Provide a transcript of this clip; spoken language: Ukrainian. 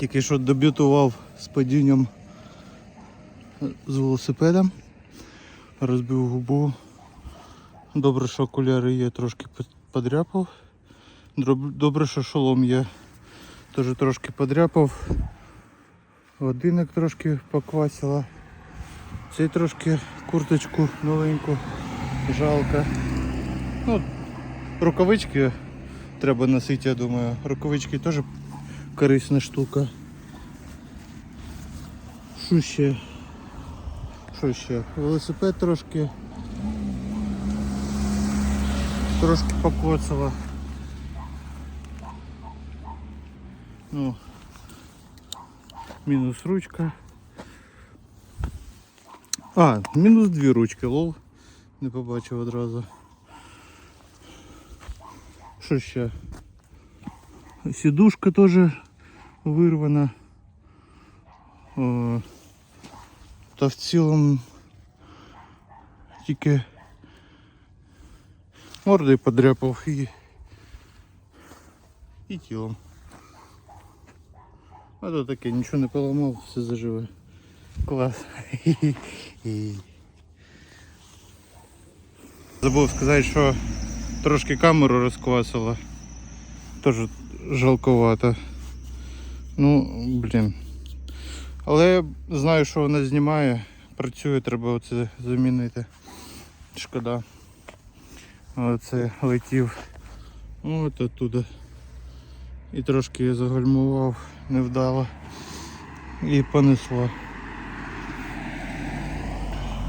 Тільки що дебютував з падінням з велосипедом. Розбив губу. Добре, що окуляри є, трошки подряпав. Добре, що шолом є. Теж трошки подряпав. Годинник трошки поквасила. Цей трошки курточку новеньку. Жалко. Ну, рукавички треба носити, я думаю. Рукавички теж корисна штука. Що ще? Що ще? Велосипед трошки. Трошки покоцала. Ну, мінус ручка. А, мінус дві ручки, лол. Не побачив одразу. Що ще? Сідушка теж вирвана. Та в цілому тільки мордою подряпав і, і тілом. А то таке, нічого не поламав, все заживе. Клас. Забув сказати, що трошки камеру розквасило. Теж жалковато. Ну, блін. Але я знаю, що вона знімає, працює, треба оце замінити. Шкода. Оце летів. От оттуда. І трошки загальмував невдало. І понесло.